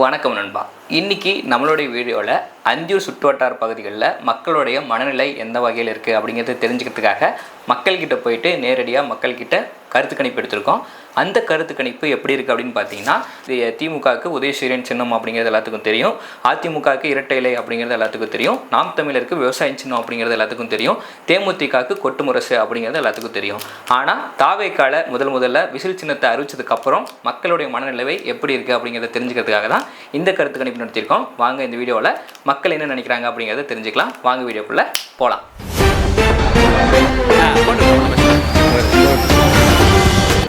வணக்கம் நண்பா. இன்னைக்கு நம்மளுடைய வீடியோவில் அஞ்சூர் சுற்றுவட்டார பகுதிகளில் மக்களுடைய மனநிலை எந்த வகையில் இருக்குது அப்படிங்கிறத தெரிஞ்சுக்கிறதுக்காக மக்கள்கிட்ட போயிட்டு நேரடியாக மக்கள்கிட்ட கருத்து கணிப்பு எடுத்திருக்கோம். அந்த கருத்து கணிப்பு எப்படி இருக்குது அப்படின்னு பார்த்தீங்கன்னா திமுகவுக்கு உதயசூரியன் சின்னம் அப்படிங்கிறது எல்லாத்துக்கும் தெரியும். அதிமுகவுக்கு இரட்டை இலை அப்படிங்கிறது எல்லாத்துக்கும் தெரியும். நாம் தமிழருக்கு விவசாய சின்னம் அப்படிங்கிறது எல்லாத்துக்கும் தெரியும். தேமுதிகவுக்கு கொட்டு முரசு அப்படிங்கிறது எல்லாத்துக்கும் தெரியும். ஆனால் தாவேக்கால முதல் முதல்ல விசில் சின்னத்தை அறிவிச்சதுக்கப்புறம் மக்களுடைய மனநிலை எப்படி இருக்குது அப்படிங்கிறத தெரிஞ்சுக்கிறதுக்காக தான் இந்த கருத்து கணிப்பு நடத்தியிருக்கோம். வாங்க இந்த வீடியோவில் மக்கள் என்ன நினைக்கிறாங்க அப்படிங்கிறத தெரிஞ்சுக்கலாம். வாங்க வீடியோக்குள்ளே போகலாம்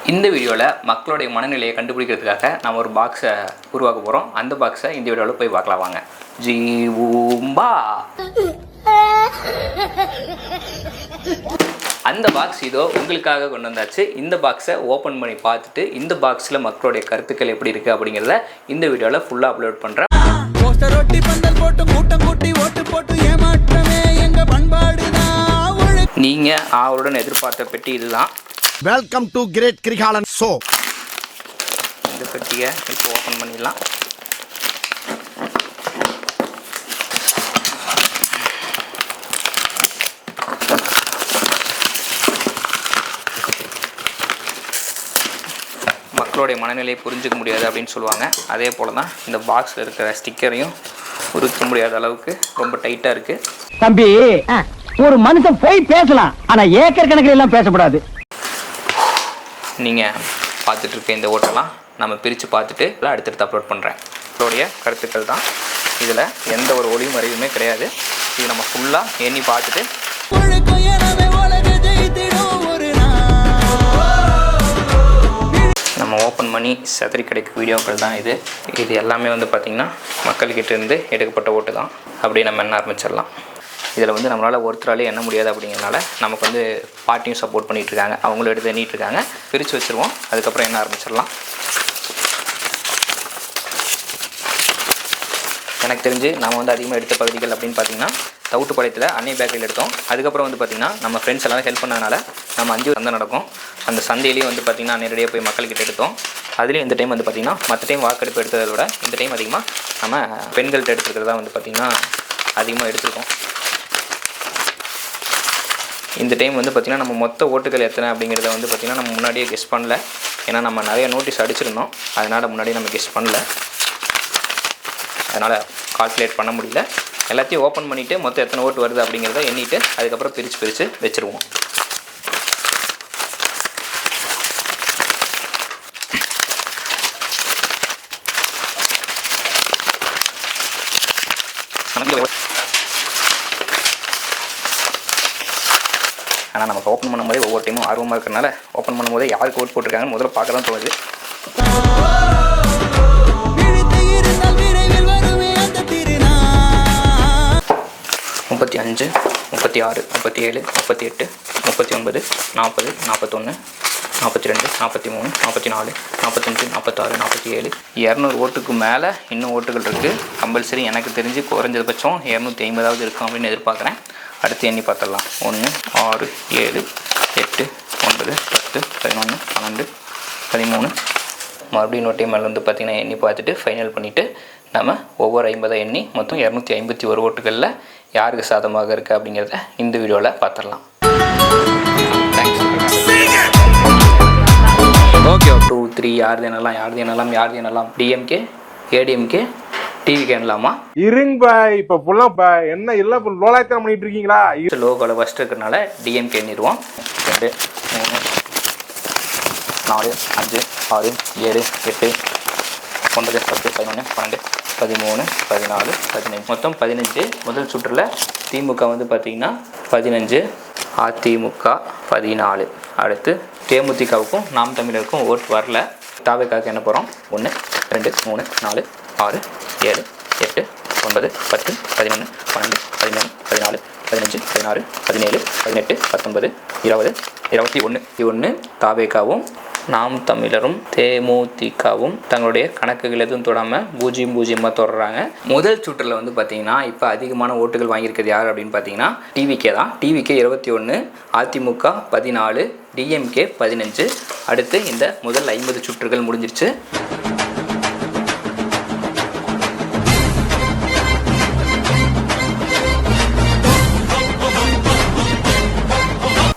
இந்த வீடியோவில் மக்களுடைய மனநிலையை கண்டுபிடிக்கிறதுக்காக நம்ம ஒரு பாக்ஸை உருவாக்க போகிறோம் அந்த பாக்ஸை இந்த வீடியோவில் போய் பார்க்கலாம் வாங்க. ஜீவூம்பா அந்த பாக்ஸ் இதோ உங்களுக்காக கொண்டு வந்தாச்சு. இந்த பாக்ஸை ஓப்பன் பண்ணி பார்த்துட்டு இந்த பாக்ஸில் மக்களுடைய கருத்துக்கள் எப்படி இருக்குது அப்படிங்கிறத இந்த வீடியோவில் ஃபுல்லாக அப்லோட் பண்ணுறேன் போஸ்டர் பந்தல் போட்டு கூட்டம் கூட்டி ஓட்டு போட்டு ஏமாற்றமே எங்கள் பண்பாடு தான் நீங்கள் ஆவலுடன் எதிர்பார்த்த பெட்டி இதுதான். Welcome to great Kirikalan show இந்த பெட்டியை இப்போ ஓப்பன் பண்ணிடலாம். மக்களுடைய மனநிலையை புரிஞ்சுக்க முடியாது அப்படின்னு சொல்லுவாங்க. அதே போல் தான் இந்த பாக்ஸில் இருக்கிற ஸ்டிக்கரையும் உருக்க முடியாத அளவுக்கு ரொம்ப டைட்டாக இருக்குது தம்பி ஒரு மனுஷன் போய் பேசலாம் ஆனா ஏக்கர் கணக்கில் எல்லாம் பேசக்கூடாது நீங்கள் பார்த்துட்டு இருக்க இந்த ஓட்டெல்லாம் நம்ம பிரித்து பார்த்துட்டு எல்லாம் அடுத்தடுத்து அப்லோட் பண்ணுறேன் இதோடைய கருத்துக்கள் தான். இதில் எந்த ஒரு ஒளியும் வரையுமே கிடையாது. இது நம்ம ஃபுல்லாக எண்ணி பார்த்துட்டு ஒரு நம்ம ஓப்பன் பண்ணி செதறி கிடைக்கும் வீடியோக்கள் தான் இது. இது எல்லாமே வந்து பார்த்திங்கன்னா மக்கள்கிட்ட இருந்து எடுக்கப்பட்ட ஓட்டு தான். அப்படியே நம்ம என்ன ஆரம்பிச்சிடலாம். இதில் வந்து நம்மளால் ஒருத்தராலே எண்ண முடியாது அப்படிங்கிறனால நமக்கு வந்து பார்ட்டியும் சப்போர்ட் பண்ணிகிட்டு இருக்காங்க அவங்களும் எடுத்து எண்ணிட்டுருக்காங்க. பிரித்து வச்சுருவோம். அதுக்கப்புறம் என்ன ஆரம்பிச்சிடலாம்? எனக்கு தெரிஞ்சு நம்ம வந்து அதிகமாக எடுத்த பகுதிகள் அப்படின்னு பார்த்தீங்கன்னா தவுட்டுப்பாளையத்தில் அன்னை பேக்கரியில் எடுத்தோம். அதுக்கப்புறம் வந்து பார்த்திங்கன்னா நம்ம ஃப்ரெண்ட்ஸ் எல்லாரும் ஹெல்ப் பண்ணதுனால நம்ம அஞ்சு சந்தை நடக்கும். அந்த சந்தையிலேயும் வந்து பார்த்திங்கன்னா நேரடியாக போய் மக்கள்கிட்ட எடுத்தோம். அதுலேயும் இந்த டைம் வந்து பார்த்திங்கன்னா மற்ற டைம் வாக்கெடுப்பு எடுத்ததை விட இந்த டைம் அதிகமாக நம்ம பெண்கள்கிட்ட எடுத்துருக்கிறதா வந்து பார்த்திங்கன்னா அதிகமாக எடுத்திருக்கோம். இந்த டைம் வந்து பார்த்திங்கன்னா நம்ம மொத்த ஓட்டுகள் எத்தனை அப்படிங்கிறத வந்து பார்த்திங்கன்னா நம்ம முன்னாடியே கெஸ் பண்ணல. ஏன்னா நம்ம நிறைய நோட்டீஸ் அடிச்சிருந்தோம். அதனால் முன்னாடியே நம்ம கெஸ் பண்ணல. அதனால் கால்குலேட் பண்ண முடியல. எல்லாத்தையும் ஓப்பன் பண்ணிவிட்டு மொத்தம் எத்தனை ஓட்டு வருது அப்படிங்கிறத எண்ணிட்டு அதுக்கப்புறம் பிரித்து பிரித்து வச்சுருவோம். ஆனால் நமக்கு ஓப்பன் பண்ணும்போதே ஒவ்வொரு டைமும் ஆர்வமாக இருக்கிறனால ஓப்பன் பண்ணும்போதே யாருக்கு ஓட் போட்டிருக்காங்கன்னு முதல்ல பார்க்க தான் தோணுது. முப்பத்தி அஞ்சு முப்பத்தி ஆறு முப்பத்தி ஏழு முப்பத்தி எட்டு முப்பத்தி ஒன்பது நாற்பது நாற்பத்தொன்று நாற்பத்தி ரெண்டு நாற்பத்தி மூணு நாற்பத்தி நாலு நாற்பத்தஞ்சு நாற்பத்தாறு நாற்பத்தி ஏழு. இரநூறு ஓட்டுக்கு மேலே இன்னும் ஓட்டுகள் இருக்குது கம்பல்சரி எனக்கு தெரிஞ்சு குறைஞ்சபட்சம் இரநூத்தி ஐம்பதாவது இருக்கும் அப்படின்னு எதிர்பார்க்குறேன். அடுத்து எண்ணி பார்த்துடலாம். ஒன்று ஆறு ஏழு எட்டு ஒன்பது பத்து பதினொன்று பன்னெண்டு பதிமூணு. மறுபடியும் இன்னொரு டைம் வந்து பார்த்திங்கன்னா எண்ணி பார்த்துட்டு ஃபைனல் பண்ணிவிட்டு நம்ம ஒவ்வொரு ஐம்பதாக எண்ணி மொத்தம் இரநூத்தி ஐம்பத்தி ஒரு ஓட்டுகளில் யாருக்கு சாதமாக இருக்குது அப்படிங்கிறத இந்த வீடியோவில் பார்த்துடலாம். ஓகே டூ த்ரீ யார் என்னலாம் யார் என்னலாம் யார் என்னலாம் டிஎம்கே ஏடிஎம்கே டிவிக்கு என்னலாமா இருங்க இப்ப ஃபுல்லா இப்ப என்ன இல்ல இப்ப லோலாயத்தனம் பண்ணிட்டு இருக்கீங்களா? இரு- லோகோவில் ஃபஸ்ட் இருக்கிறனால டிஎம்கே எண்ணிடுவோம். ரெண்டு மூணு நாலு அஞ்சு ஆறு ஏழு எட்டு ஒன்பது பத்து பதினொன்று பன்னெண்டு பதிமூணு பதினாலு பதினஞ்சு மொத்தம் பதினஞ்சு. முதல் சுற்றில் திமுக வந்து பார்த்திங்கன்னா பதினஞ்சு அதிமுக பதினாலு. அடுத்து தேமுதிகவுக்கும் நாம் தமிழருக்கும் ஓட் வரல. தாவைக்காக்கு என்ன போகிறோம் ஒன்று ரெண்டு மூணு நாலு ஆறு ஏழு எட்டு ஒன்பது பத்து பதினொன்று பன்னெண்டு பதிமூணு பதினாலு பதினஞ்சு பதினாறு பதினேழு பதினெட்டு பத்தொன்பது இருபது இருபத்தி ஒன்று ஒன்று தாவேக்காவும் நாம் தமிழரும் தேமுதிகவும் தங்களுடைய கணக்குகள் எதுவும் தொடாமல் பூஜ்ஜியம் பூஜ்ஜியமாக தொடர்றாங்க. முதல் சுற்றில் வந்து பார்த்தீங்கன்னா இப்போ அதிகமான ஓட்டுகள் வாங்கியிருக்கிறது யார் அப்படின்னு பார்த்தீங்கன்னா டிவிகே தான். டிவிகே இருபத்தி ஒன்று அதிமுக பதினாலு டிஎம்கே பதினஞ்சு. அடுத்து இந்த முதல் ஐம்பது சுற்றுகள் முடிஞ்சிருச்சு.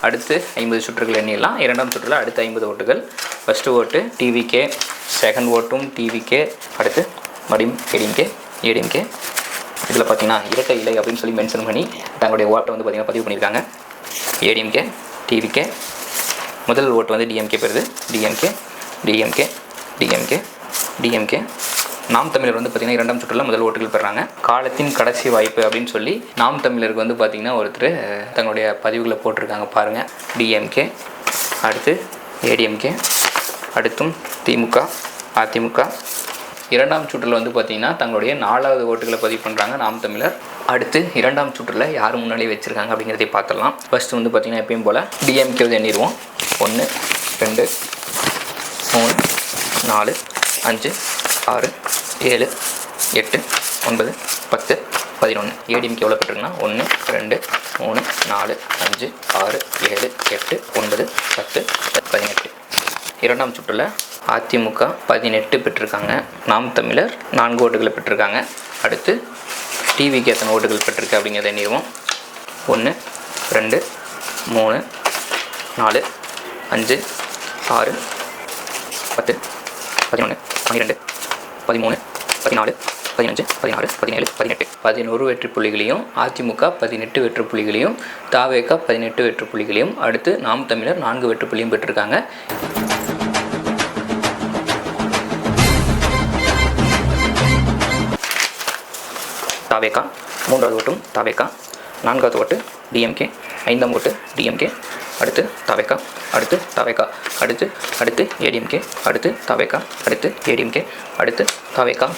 அடுத்து ஐம்பது சுற்றுகள் எண்ணிடலாம். இரண்டாம் சுற்றில் அடுத்த ஐம்பது ஓட்டுகள். ஃபஸ்ட்டு ஓட்டு டிவிகே செகண்ட் ஓட்டும் டிவிகே அடுத்து மடியும் ஏடிஎம்கே ஏடிஎம்கே இதில் பார்த்தீங்கன்னா இரட்டை இலை அப்படின்னு சொல்லி மென்ஷன் பண்ணி தங்களுடைய ஓட்டை வந்து பார்த்திங்கன்னா பதிவு பண்ணியிருக்காங்க. ஏடிஎம்கே டிவிகே முதல் ஓட்டு வந்து டிஎம்கே பெறுது. டிஎம்கே டிஎம்கே டிஎம்கே டிஎம்கே நாம் தமிழர் வந்து பார்த்திங்கன்னா இரண்டாம் சுற்றுல முதல் ஓட்டுகள் பெறாங்க. காலத்தின் கடைசி வாய்ப்பு அப்படின்னு சொல்லி நாம் தமிழருக்கு வந்து பார்த்திங்கன்னா ஒருத்தர் தங்களுடைய பதிவுகளை போட்டிருக்காங்க பாருங்கள் டிஎம்கே அடுத்து ஏடிஎம்கே அடுத்தும் திமுக அதிமுக. இரண்டாம் சுற்றில் வந்து பார்த்திங்கன்னா தங்களுடைய நாலாவது ஓட்டுகளை பதிவு பண்ணுறாங்க நாம் தமிழர். அடுத்து இரண்டாம் சுற்றில் யார் முன்னாடி வச்சுருக்காங்க அப்படிங்கிறதை பார்த்துடலாம். ஃபர்ஸ்ட் வந்து பார்த்திங்கன்னா எப்பயும் போல் டிஎம்கே எண்ணிடுவோம். ஒன்று ரெண்டு மூணு நாலு அஞ்சு ஆறு ஏழு எட்டு ஒன்பது பத்து பதினொன்று ஏடிஎம்க்கு எவ்வளோ பெற்றிருக்குன்னா ஒன்று ரெண்டு மூணு நாலு அஞ்சு ஆறு ஏழு எட்டு ஒன்பது பத்து பதினெட்டு. இரண்டாம் சுற்றில் அதிமுக பதினெட்டு பெற்றிருக்காங்க. நாம் தமிழர் நான்கு ஓட்டுகளை பெற்றிருக்காங்க. அடுத்து டிவிக்கு எத்தனை ஓட்டுகள் பெற்றிருக்கு அப்படிங்கிறத நிறுவோம். ஒன்று ரெண்டு மூணு நாலு அஞ்சு ஆறு பத்து பதினொன்று பன்னிரெண்டு பதிமூணு பதினாலு பதினஞ்சு பதினாறு பதினேழு பதினெட்டு. பதினோரு வெற்றி புள்ளிகளையும் அதிமுக பதினெட்டு வெற்றி புள்ளிகளையும் தாவேக பதினெட்டு வெற்றி புள்ளிகளையும் அடுத்து நாம் தமிழர் நான்கு வெற்றி புள்ளியும் பெற்றிருக்காங்க. தாவேகா மூன்றாவது ஓட்டும் தாவேகா நான்காவது ஓட்டு டிஎம்கே ஐந்தாம் ஓட்டு டிஎம்கே அடுத்து தவேகா அடுத்து தவேகா அடுத்து அடுத்து ஏடிஎம்கே அடுத்து தவேகா அடுத்து ஏடிஎம்கே அடுத்து தவேகா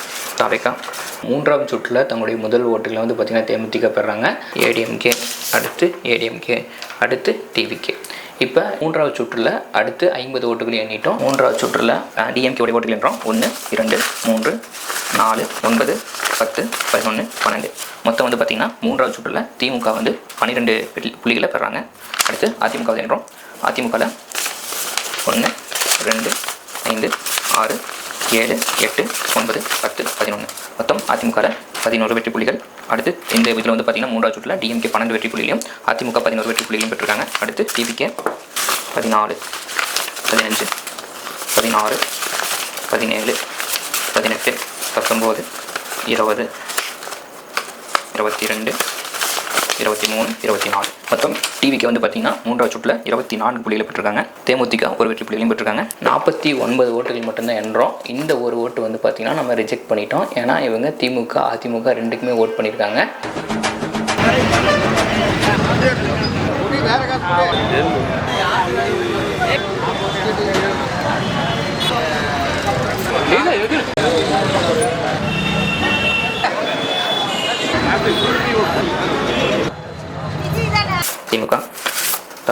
தவேகா மூன்றாம் சுற்றில் தங்களுடைய முதல் ஓட்டுகளை வந்து பார்த்திங்கன்னா தேமுதிக பெறாங்க. ஏடிஎம்கே அடுத்து ஏடிஎம்கே அடுத்து டிவிகே. இப்போ மூன்றாவது சுற்றில் அடுத்து ஐம்பது ஓட்டுகளை எண்ணிட்டோம். மூன்றாவது சுற்றில் டிஎம்கே உடைய ஓட்டுகள் என்றோம். ஒன்று இரண்டு மூன்று நாலு ஒன்பது பத்து பதினொன்று பன்னெண்டு. மொத்தம் வந்து பார்த்திங்கன்னா மூன்றாவது சுற்றில் திமுக வந்து பன்னிரெண்டு புள்ளிகளை பெறாங்க. அடுத்து அதிமுக என்றோம். அதிமுகவில் ஒன்று ரெண்டு ஐந்து ஆறு ஏழு எட்டு ஒன்பது பத்து பதினொன்று மொத்தம் அதிமுகவில் பதினோரு வெற்றி புள்ளிகள். அடுத்து இந்த இதில் வந்து பார்த்திங்கன்னா மூன்றாவது சுற்றில் டிஎம்கே பன்னெண்டு வெற்றி புள்ளிகளையும் அதிமுக பதினோரு வெற்றி புள்ளிகளையும் பெற்றிருக்காங்க. அடுத்து டிபிகே பதினாலு பதினஞ்சு பதினாறு பதினேழு பதினெட்டு பத்தொம்போது இருபது இருபத்தி ரெண்டு இருபத்தி மூணு இருபத்தி நாலு. மொத்தம் டிவிக்கு வந்து பார்த்தீங்கன்னா மூன்றாவது சுற்றில் இருபத்தி நான்கு புள்ளிகளை பெற்றிருக்காங்க. தேமுதிக ஒரு வெற்றி புள்ளிகளையும் பெற்றிருக்காங்க. நாற்பத்தி ஒன்பது ஓட்டுகள் மட்டும்தான் என்றோம். இந்த ஒரு ஓட்டு வந்து பார்த்திங்கன்னா நம்ம ரிஜெக்ட் பண்ணிட்டோம். ஏன்னா இவங்க திமுக அதிமுக ரெண்டுக்குமே ஓட் பண்ணியிருக்காங்க. வேற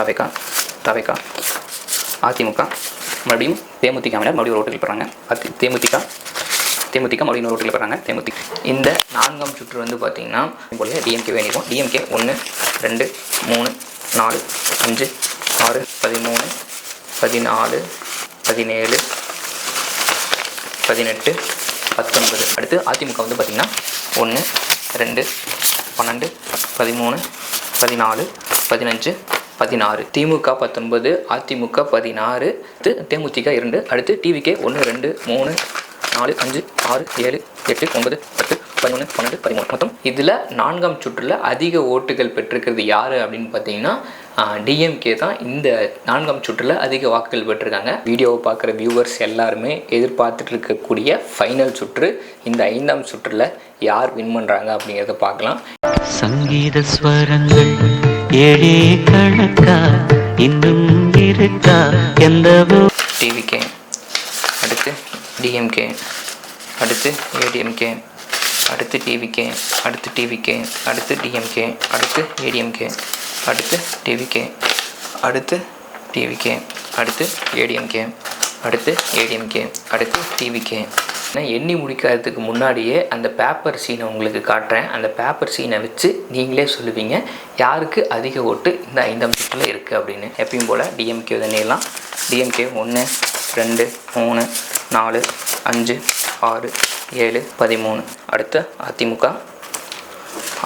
தவைக்கா தவைக்கா. அதிமுக மறுபடியும் தேமுதிகவினர் மறுபடியும் ஒரு ஓட்டுகள் பெறாங்க அதி தேமுதிக தேமுதிக மறுபடியும் ஒரு ஓட்டுகள் பெறாங்க தேமுதிக இந்த நான்காம் சுற்று வந்து பார்த்தீங்கன்னா போல டிஎம்கே வேணிக்கும் டிஎம்கே ஒன்று ரெண்டு மூணு நாலு அஞ்சு ஆறு பதிமூணு பதினாலு பதினேழு பதினெட்டு பத்தொன்பது. அடுத்து அதிமுக வந்து பார்த்திங்கன்னா ஒன்று ரெண்டு பன்னெண்டு பதிமூணு பதினாலு பதினஞ்சு பதினாறு. திமுக பத்தொன்பது அதிமுக பதினாறு அடுத்து தேமுதிக இரண்டு அடுத்து டிவிகே ஒன்று ரெண்டு மூணு நாலு அஞ்சு ஆறு ஏழு எட்டு ஒன்பது பத்து பதினொன்று பன்னெண்டு பதிமூணு. மொத்தம் இதில் நான்காம் சுற்றில் அதிக ஓட்டுகள் பெற்றிருக்கிறது யார் அப்படின்னு பார்த்தீங்கன்னா டிஎம்கே தான் இந்த நான்காம் சுற்றில் அதிக வாக்குகள் பெற்றிருக்காங்க. வீடியோவை பார்க்குற வியூவர்ஸ் எல்லாருமே எதிர்பார்த்துட்டு இருக்கக்கூடிய ஃபைனல் சுற்று இந்த ஐந்தாம் சுற்றில் யார் வின் பண்ணுறாங்க அப்படிங்கிறத பார்க்கலாம். சங்கீத ஸ்வரங்கள். ஏழே கணக்கா இன்னும் இருக்கா? எந்த டிவிகே. அடுத்து டிஎம்கே. அடுத்து ஏடிஎம்கே. அடுத்து டிவிகே. அடுத்து டிவிகே. அடுத்து டிஎம்கே. அடுத்து ஏடிஎம்கே. அடுத்து டிவிகே. அடுத்து டிவிகே. அடுத்து ஏடிஎம்கே. அடுத்து ஏடிஎம்கே. அடுத்து டிவிகே. எண்ணி முடிக்கிறதுக்கு முன்னாடியே அந்த பேப்பர் சீனை உங்களுக்கு காட்டுறேன். அந்த பேப்பர் சீனை வச்சு நீங்களே சொல்லுவீங்க யாருக்கு அதிக ஓட்டு இந்த ஐந்தாம் சுற்றில் இருக்குது அப்படின்னு. எப்பயும் போல் டிஎம்கே தண்ணியெல்லாம் டிஎம்கே ஒன்று ரெண்டு மூணு நாலு அஞ்சு ஆறு ஏழு பதிமூணு. அடுத்து அதிமுக.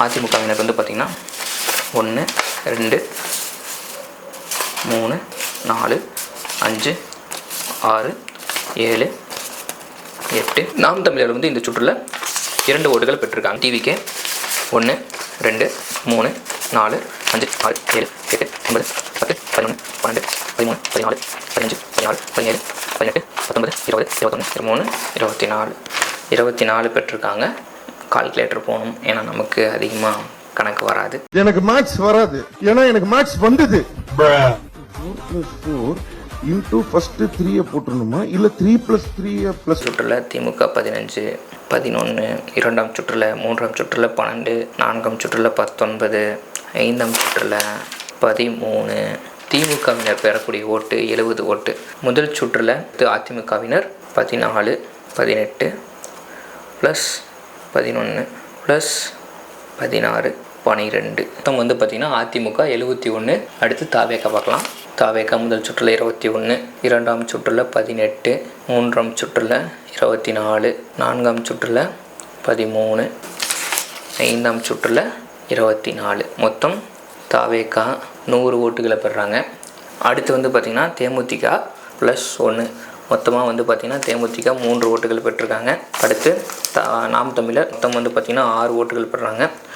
அதிமுகவினர் வந்து பார்த்திங்கன்னா ஒன்று ரெண்டு மூணு நாலு அஞ்சு ஆறு ஏழு எட்டு. நாம் தமிழர் வந்து இந்த சுற்றில் இரண்டு ஓட்டுகள் பெற்றிருக்காங்க. டிவிக்கு ஒன்று ரெண்டு மூணு நாலு அஞ்சு ஆறு ஏழு எட்டு ஒன்பது பத்து பதினொன்று பன்னெண்டு பதிமூணு பதினாலு பதினஞ்சு பதினாலு பதினேழு பதினெட்டு பத்தொன்பது இருபது இருபத்தொன்று இருபத்தி மூணு இருபத்தி நாலு இருபத்தி நாலு பெற்றிருக்காங்க. கால்குலேட்டர் போகணும். ஏன்னா நமக்கு அதிகமாக கணக்கு வராது. எனக்கு மேட்ச் வராது. ஏன்னா எனக்கு மேட்ச் வந்தது. இன்டூ ஃபஸ்ட்டு த்ரீயை போட்டுருணுமா இல்லை த்ரீ ப்ளஸ் த்ரீயை ப்ளஸ் சுற்றில் திமுக பதினஞ்சு பதினொன்று இரண்டாம் சுற்றில் மூன்றாம் சுற்றில் பன்னெண்டு நான்காம் சுற்றில் பத்தொன்பது ஐந்தாம் சுற்றில் பதிமூணு. திமுகவினர் பெறக்கூடிய ஓட்டு எழுபது ஓட்டு. முதல் சுற்றில் அதிமுகவினர் பதினாலு பதினெட்டு ப்ளஸ் பதினொன்று ப்ளஸ் பதினாறு பனிரெண்டு. மொத்தம் வந்து பார்த்திங்கன்னா அதிமுக எழுபத்தி ஒன்று அடுத்து தாவேக்கா பார்க்கலாம். தாவேக முதல் சுற்றில் இருபத்தி ஒன்று இரண்டாம் சுற்றில் பதினெட்டு மூன்றாம் சுற்றில் இருபத்தி நாலு நான்காம் சுற்றில் பதிமூணு ஐந்தாம் சுற்றில் இருபத்தி நாலு. மொத்தம் தாவேக்கா நூறு ஓட்டுகளை பெறுறாங்க அடுத்து வந்து பார்த்திங்கன்னா தேமுதிக ப்ளஸ் ஒன்று மொத்தமாக வந்து பார்த்திங்கன்னா தேமுதிக மூன்று ஓட்டுகள் பெற்றிருக்காங்க. அடுத்து த நாம் தமிழர் மொத்தம் வந்து பார்த்திங்கன்னா ஆறு ஓட்டுகள் பெறுறாங்க